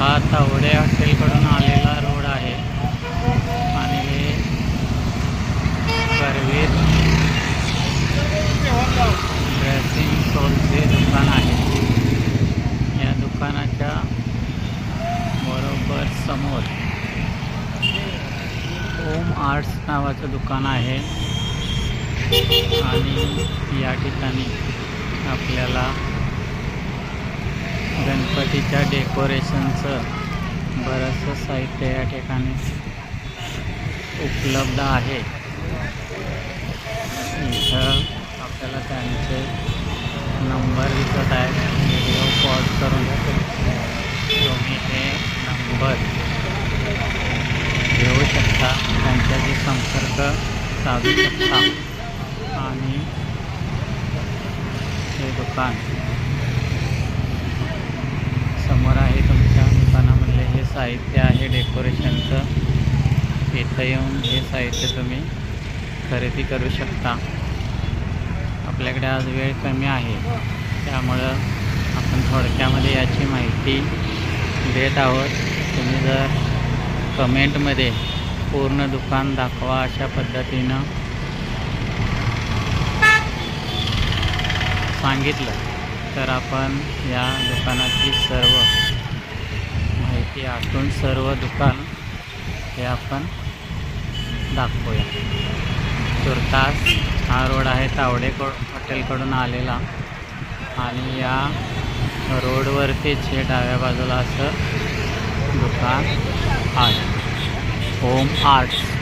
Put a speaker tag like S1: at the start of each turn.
S1: हा तावडे हॉटेलकडून आलेला रोड आहे. आणि हे करवीर ड्रेसिंग सोलचे दुकान आहे. या दुकानाच्या बरोबर समोर ओम आर्ट्स नावाचं दुकान आहे. आणि या ठिकाणी आपल्याला गणपतीच्या डेकोरेशनचं बरंचसं साहित्य या ठिकाणी उपलब्ध आहे. इथं आपल्याला त्यांचे नंबर दिसत आहेत. व्हिडिओ पॉज करून तुम्ही हे नंबर घेऊ शकता. त्यांच्याशी संपर्क साधू शकता. आणि हे दुकान समोर आहे तुमच्या दुकानामधले हे साहित्य आहे डेकोरेशनचं. इथं येऊन हे साहित्य तुम्ही खरेदी करू शकता. आपल्याकडे आज वेळ कमी आहे. त्यामुळं आपण थोडक्यामध्ये याची माहिती देत आहोत. तुम्ही जर कमेंटमध्ये पूर्ण दुकान दाखवा अशा पद्धतीनं सांगितलं तर आपण या दुकानाची सर्व माहिती आठवून सर्व दुकान हे आपण दाखवूया. तुर्तास हा रोड आहे तावडेकोड हॉटेलकडून आलेला. आणि या रोडवरतीच हे डाव्या बाजूला असं दुकान आहे. Home arts.